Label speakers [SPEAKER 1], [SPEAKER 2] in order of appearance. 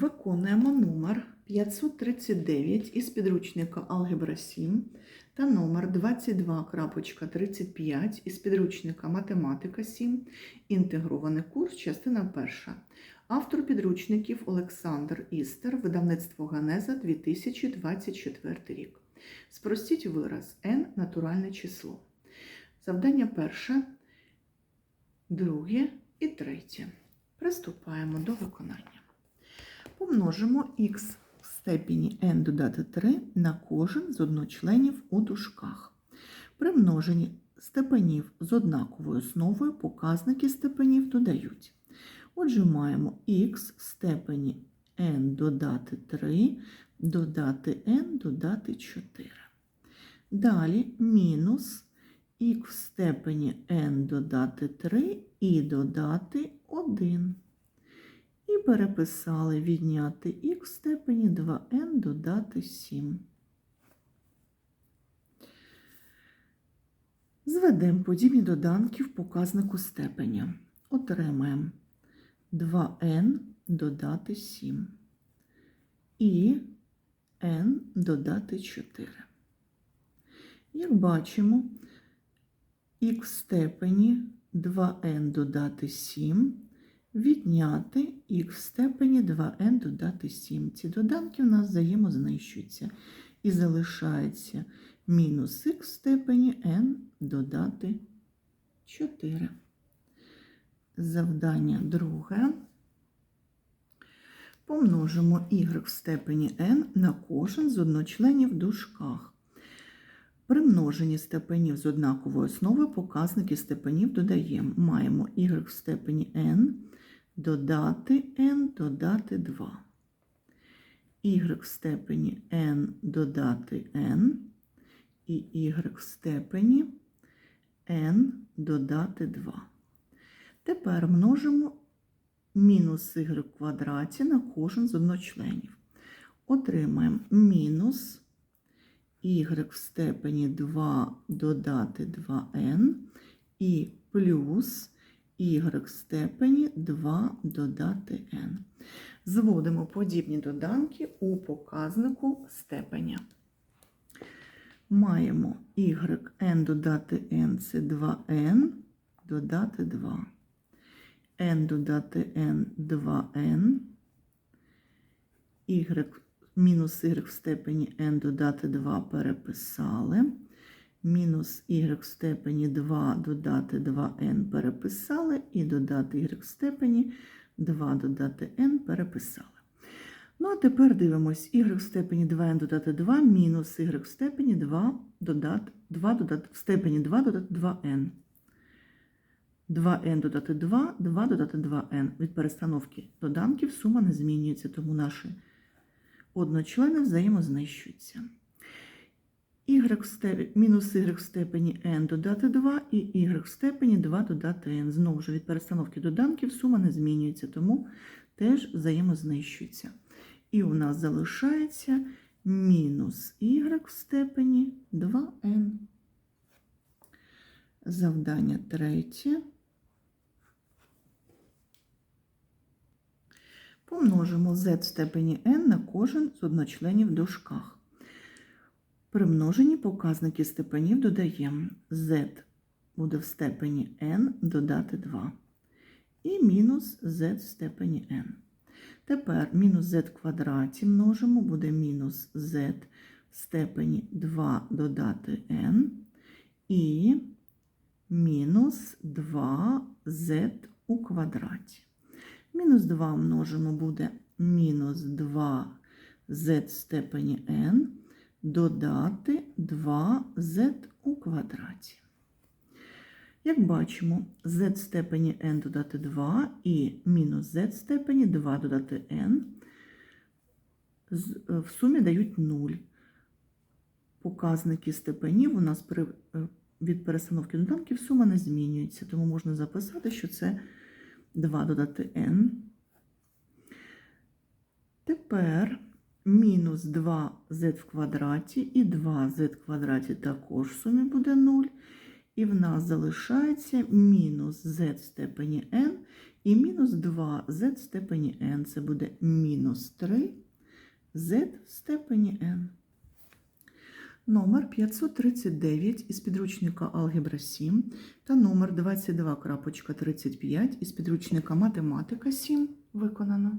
[SPEAKER 1] Виконуємо номер 539 із підручника Алгебра 7 та номер 22.35 із підручника Математика 7, інтегрований курс, частина перша. Автор підручників Олександр Істер, видавництво Ганеза 2024 рік. Спростіть вираз n – натуральне число. Завдання перше, друге і третє. Приступаємо до виконання. Помножимо х в степені n додати 3 на кожен з одночленів у дужках. При множенні степенів з однаковою основою показники степенів додають. Отже, маємо х в степені n додати 3, додати n додати 4. Далі мінус х в степені n додати 3 і додати 1. І переписали відняти х в степені 2n додати 7. Зведемо подібні доданки в показнику степеня. Отримаємо 2n додати 7 і n додати 4. Як бачимо, х в степені 2n додати 7 відняти х в степені 2n додати 7. Ці доданки у нас взаємознищуються. І залишається мінус х в степені n додати 4. Завдання друге. Помножимо y в степені n на кожен з одночленів в дужках. При множенні степенів з однаковою основою показники степенів додаємо. Маємо y в степені n додати n додати 2. y в степені n додати n і y в степені n додати 2. Тепер множимо мінус y в квадраті на кожен з одночленів. Отримаємо мінус y в степені 2 додати 2n і плюс y в степені 2 додати n. Зводимо подібні доданки у показнику степеня. Маємо y n додати n це 2n додати 2. n додати n 2n. y мінус y в степені n додати 2 переписали. Мінус y в степені 2 додати 2n переписали, і додати y в степені 2 додати n переписали. Ну, а тепер дивимось, y в степені 2n додати 2, мінус y в степені 2 додати 2 додати в степені 2 додати 2n. 2n додати 2, 2 додати 2n. Від перестановки доданків сума не змінюється, тому наші одночлени взаємознищуються. Y в степені, мінус y степені n додати 2 і y в степені 2 додати n. Знову ж від перестановки доданків сума не змінюється, тому теж взаємознищується. І у нас залишається мінус y в степені 2n. Завдання третє. Помножимо z в степені n на кожен з одночленів в дужках. При множенні показники степенів додаємо z буде в степені n додати 2. І мінус z в степені n. Тепер мінус z в квадраті множимо, буде мінус z в степені 2 додати n. І мінус 2z у квадраті. Мінус 2 множимо буде мінус 2z в степені n додати 2z у квадраті. Як бачимо, z в степені n додати 2 і мінус z степені 2 додати n в сумі дають 0. Показники степенів у нас при, від перестановки доданків сума не змінюється, тому можна записати, що це 2 додати n. Тепер мінус 2z в квадраті і 2z в квадраті також в сумі буде 0. І в нас залишається мінус z в степені n І мінус 2z в степені n це буде мінус 3 z в степені n. Номер 539 із підручника Алгебра 7 та номер 22.35 із підручника Математика 7 виконано.